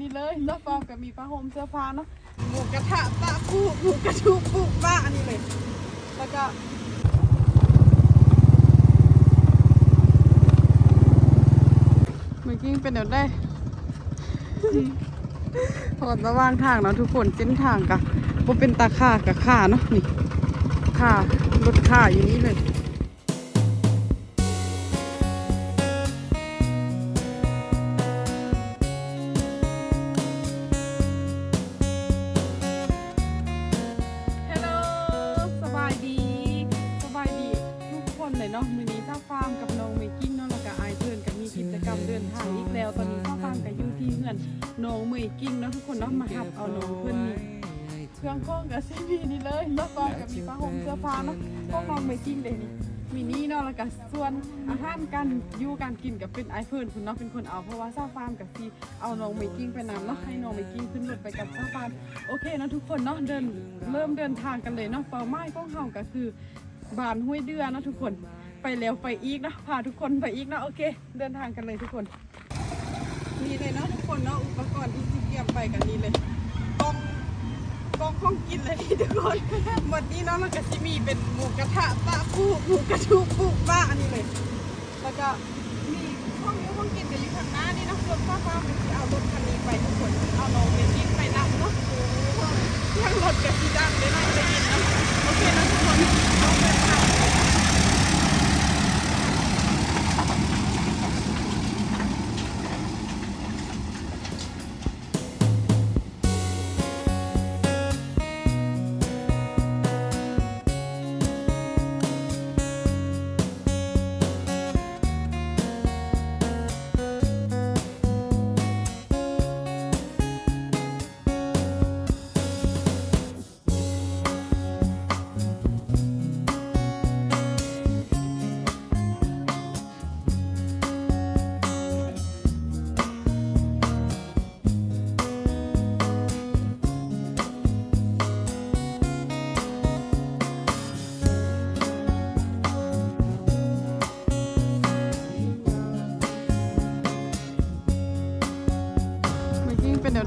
นี่เลยแล้วฟอมกับมีผ้าห่มเสื้อผ้าเนาะหมูกระทะปะปูหมูกระชุบปูป้าอันนี้เลย แล้วก็เมื่อกี้เป็นเดี๋ยวได้ถอดระว่างทางเนาะทุกคนเส้นทางกะบ่เป็นตาข่ากับข่าเนาะนี่ข่ารถข่าอยู่นี่เลย น้องเมกิ้งเนาะทุกคนเนาะมาหับเอาน้องเพื่อนนี่เครื่องข้องกับซีพีนี่เลยแล้วฟาร์มกับมีผ้าห่มเสื้อผ้าเนาะพวกน้องเมกิ้งเลยนี่มีนี่เนาะแล้วก็ส่วนอาหารการอยู่การกินกับเป็นไอเพื่อนคุณเนาะเป็นคนเอาเพราะว่าซาฟาร์มกับซีเอาน้องเมกิ้งไปนำเนาะให้น้องเมกิ้งขึ้นรถไปกับซาฟาร์มโอเคนะทุกคนเนาะเดินเริ่มเดินทางกันเลยเนาะเป้าหมายของเราก็คือบานห้วยเดือเนาะทุกคนไปแล้วไปอีกนะพาทุกคนไปอีกนะโอเค เดินทางกันเลยทุกคน นี่เลยเนาะทุกคนเนาะอุปกรณ์ที่เตรียมไปกันนี่เลยกองกองของกินเลยทุกคนหมดนี้เนาะมันก็จะมีเป็นหมูกระทะปะปูหมูกระชูปูป้าอันนี้เลย แล้วก็มีห้องนี้ห้องกินกันอยู่ข้างหน้านี่เนะรถฟ้าฟ้ามันจะเอารถคันนี้ไปทุกคนเอาน้องเป็น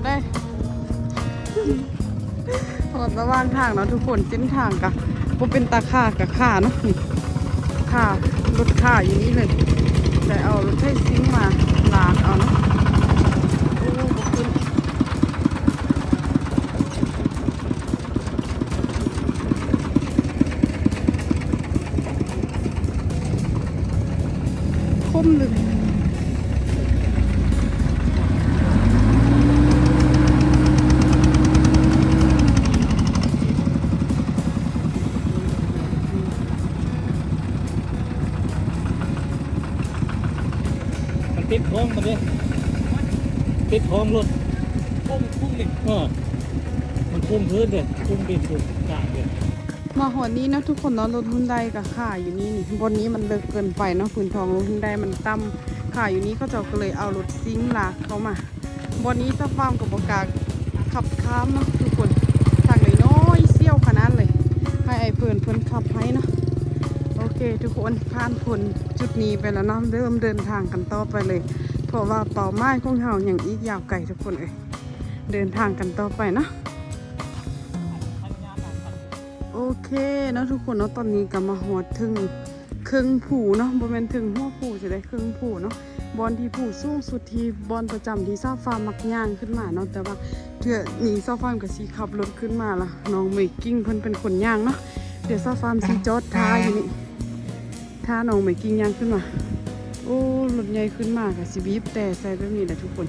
เป็นเดี๋ยวได้ถอดระว่างทางเนาะทุกคนเส้นทางกะบ่เป็นตาข่ากับข่าเนาะนี่ข่ารถข่าอยู่นี่เลย แต่เอารถไถซิ่งมาลากเอาเนาะโอ้บ่ขึ้นคมเลย มันติดท้องมันดิติดท้องรถพุ่งพุ่งดิเออมันพุ่งพื้นเด็ดพุ่งดินพุ่งกาดเด็ดมาหัวนี้เนาะทุกคนเนาะรถฮุนไดกับข่าอยู่นี่นี่บนนี้มันเลิกเกินไปเนาะพื้นทองรถฮุนไดมันต่ำข่าอยู่นี้เขาเจะก็เลยเอารถซิงค์ลากเข้ามาบนนี้ถ้าฟาร์มกับประกาศขับข้ามเนาะทุกคนทางน้อยๆเซี่ยวขนาดเลย ให้ไอ้เพื่อนเพื่อนขับให้เนาะโอเค ทุกคนผ่านพ้นจุดนี้ไปแล้วเนาะเริ่มเดินทางกันต่อไปเลย เพราะว่าเป้าหมายของเราอย่างอีกยาวไกลทุกคนเอ้ยเดินทางกันต่อไปนะโอเคเนาะทุกคนเนาะตอนนี้ก็มาหอดถึงครึ่งผูเนาะบริเวณถึงหัวผูจะได้ครึ่งผูเนาะบอลที่ผูสูงสุดที่บอลประจำที่ซาฟาร์มมักย่างขึ้นมาเนาะแต่ว่าเถื่อนี่ซาฟาร์มกับสีขับรถขึ้นมาละน้องเมกกิ้งเพิ่นเป็นคนย่างเนาะเดี๋ยวซาฟาร์มสีจอดท้ายอยู่นี่ท้าน้องเมกกิ้งย่างขึ้นมา อ้รถใหญ่ขึ้นมากับสีบีบแต่ใส่แบบนี้แหละทุกคน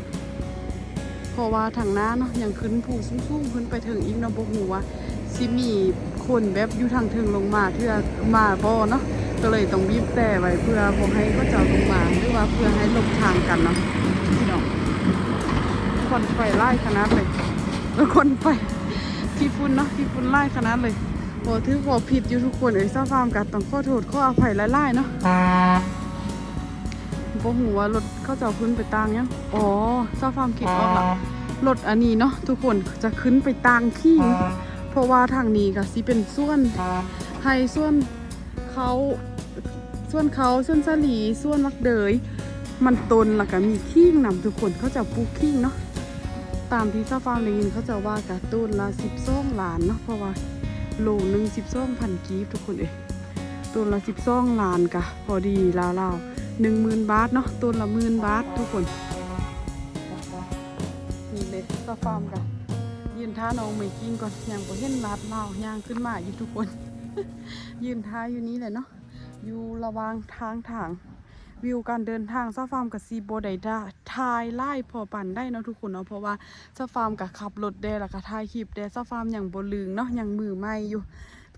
เพราะว่าทางหน้าเนาะยังขึ้นผูสูงๆขึ้นไปถึงอีกเนาะบ่ฮู้ว่าสิมีคนแบบอยู่ทางถึงลงมาเพื่อมาบ่เนาะก็เลยต้องบีบแต่ไว้เพื่อบ่ให้เขาเจ้าลงมาหรือว่าเพื่อให้ลบทางกันเนาะพี่น้องคนไฟไล่ขนาดเลยแล้วคนไฟที่ฝุ่นเนาะที่ฝุ่นไล่ขนาดเลยโอ้ถือว่าผิดอยู่ทุกคนเอ้ยซาฟาร์มกันต้องขอโทษขออภัยหลายๆเนาะ บ่หูว่ารถเขาจะเอาขึ้นไปต่างยังอ๋อเจ้าฟาร์มคิดออกละรถอันนี้เนาะทุกคนจะขึ้นไปต่างที่ เพราะว่าทางนี้ก็สิเป็นส่วนไฮส่วนเขาส่วนเขาส่วนสลีส่วนมักเดย มันตนแล้วก็มีขี้งนำทุกคนเขาจะปลูกขี้งเนาะตามที่ซาฟาร์มได้ยินเขาจะว่ากะต้นละ12ล้านเนาะเพราะว่าโลหนึง12พันกีบทุกคนเอ้ยต้นละ12ล้านกะพอดีลาวๆ 10,000บาทเนาะต้นละหมื่นบาททุกคนนี่เลยซาฟาร์มกะยืนท่าน้องไม่กิ้งก่อนยังบ่เห็นลาดเล่าย่างขึ้นมาอยู่ทุกคน ยืนท่าอยู่นี้แหละเนาะอยู่ระวางทางทางวิวการเดินทางซาฟาร์มกับซีโบไดดาทายไล่พอปั่นได้เนาะทุกคนเนาะเพราะว่าซาฟาร์มกับขับรถแดแล้วก็ทายคลิปแดซาฟาร์มอย่างบลืงเนาะอย่างมือไม่อยู่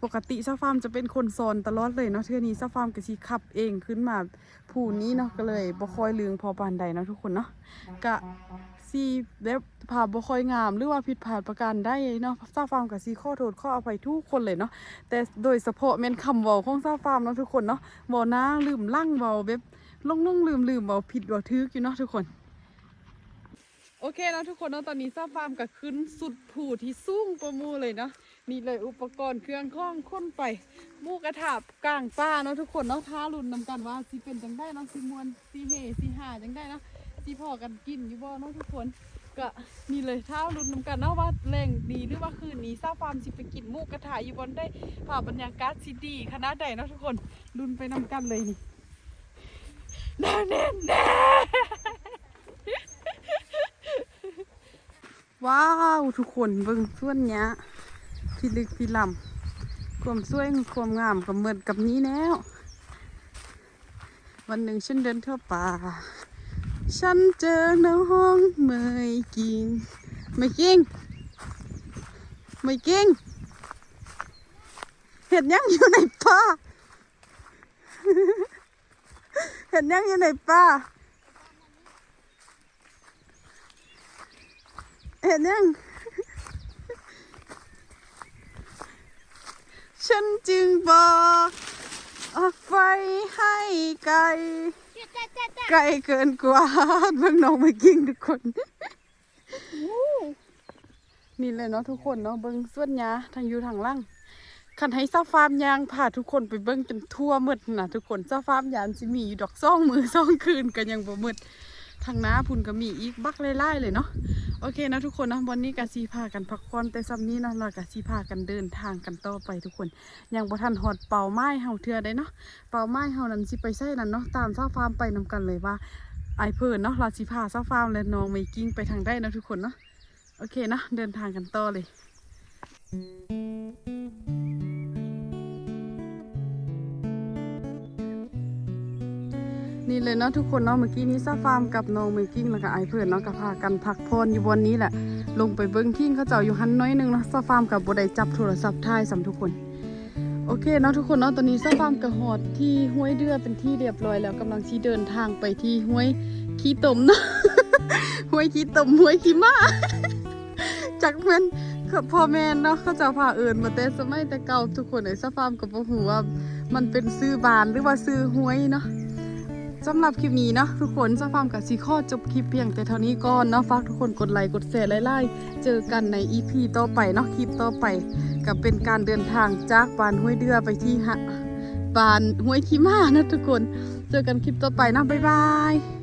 ปกติซาฟาร์มจะเป็นคนสอนตลอดเลยเนาะเทื่อนี้ซาฟาร์มก็สิขับเองขึ้นมาผู้นี้เนาะก็เลยบ่ค่อยลืงพอปานใดเนาะทุกคนเนาะกะซีแบบผ่าบ่ค่อยงามหรือว่าผิดพลาดประการได้เนาะซาฟาร์มกับซีข้อโทษข้ออภัยทุกคนเลยเนาะแต่โดยเฉพาะแม่นคำเว้าของซาฟาร์มเนาะทุกคนเนาะบ่น้าลืมลั่งเว้าแบบลงลงลืมลืมเบาผิดเบาทึกอยู่เนาะทุกคนโอเคเนาะทุกคนเนาะตอนนี้ซาฟาร์มก็ขึ้นสุดผูที่สูงประมูเลยเนาะ นี่เลยอุปกรณ์เครื่องข้องค้นไปมูกระถาบกลางป่าเนาะทุกคนเนาะท้ารุนนำกันว่าสิเป็นจังได้เนาะสิมวนสิเฮสิหาจังได้เนาะสิพอกันกินอยู่บ่เนาะทุกคนก็นี่เลยท้ารุนนำกันเนาะว่าแรงดีหรือว่าคืนนี้ซาฟาร์มสิไปกินมูกระถาอยู่บนได้ภาพบรรยากาศสิดีขนาดใดเนาะทุกคนรุนไปนำกันเลยนี่แน่แน่แน่ว้าว ทุกคนเบิ่งส่วนเนี้ย พี่ลึกพี่ลำความสวยความงามกับเหมือนกับนี้แล้ว วันหนึ่งฉันเดินเข้าป่า ฉันเจอน้องเมยกิงไม่กิงไม่กิงเห็ดยังอยู่ในป่าเห็นยังอยู่ในป่าเห็นยัง ฉันจึงบอกออกไฟให้ไกลไกลเกินกว่าเบิ่งน้องไม่กิ้งทุกคน นี่เลยเนาะทุกคนเนาะเบิ่งส่วนหยาทางอยู่ทางล่างคันให้ซาฟาร์มยางพาทุกคนไปเบิ่งจนทั่วหมดนะทุกคนซาฟาร์มยานสิมีอยู่ดอกซ่องมือซ่องคืนกันยังบ่หมดทางน้าพุ่นก็มีอีกบักไล่ๆเลยเนาะ โอเคนะทุกคนนะวันนี้กะสีพากันพักผ่อนแต่ซ้ำนี้นะเรากะสีพากันเดินทางกันต่อไปทุกคนยังบ่ทันหอดเป่าไม้เฮาเทือได้เนาะเป่าไม้เฮานั้นสิไปใส่นั่นเนาะตามซาฟาร์มไปนำกันเลยว่าไอเพิ่นเนาะเราสิพาซาฟาร์มและน้องไมกิ้งไปทางได้นะทุกคนเนาะโอเคนะเดินทางกันต่อเลย นี่เลยเนาะทุกคนเนาะเมื่อกี้นี้ซาฟาร์มกับน้องเมกิ้งแล้วก็ไอเพื่อนเนาะก็พากันพักพรอยู่บนนี้แหละ ลงไปเบิ้งทิ้งเขาเจ้าอยู่หันน้อยหนึงเนาะซาฟาร์มกับบได้จับโทรศัพท์ถ่ายสำทุกคน โอเคเนาะทุกคนเนาะตอนนี้ซาฟาร์มกับหอดที่ห้วยเดือเป็นที่เรียบร้อยแล้วกำลังที่เดินทางไปที่ห้วยขี้ตมเนาะห้วยขี้ตมห้วยขี้มาจากแม่นพ่อแม่เนาะเขาจะพาเอิญมาแต่สมัยแต่เก่าทุกคนไอ้ซาฟาร์มกับบ่ฮู้ว่ามันเป็นซื้อบานหรือว่าซื้อห้วยเนาะ สำหรับคลิปนี้เนาะทุกคนสฟาร์มกับซีข้อจบคลิปเพียงแต่เท่านี้ก่อนเนาะฝากทุกคนกดไลค์กดแชร์ไล่ๆเจอกันในอีพีต่อไปเนาะคลิปต่อไปกับเป็นการเดินทางจากบานห้วยเดือไปที่ฮะบานห้วยขี้มานะทุกคน เจอกันคลิปต่อไปนะบ๊ายบาย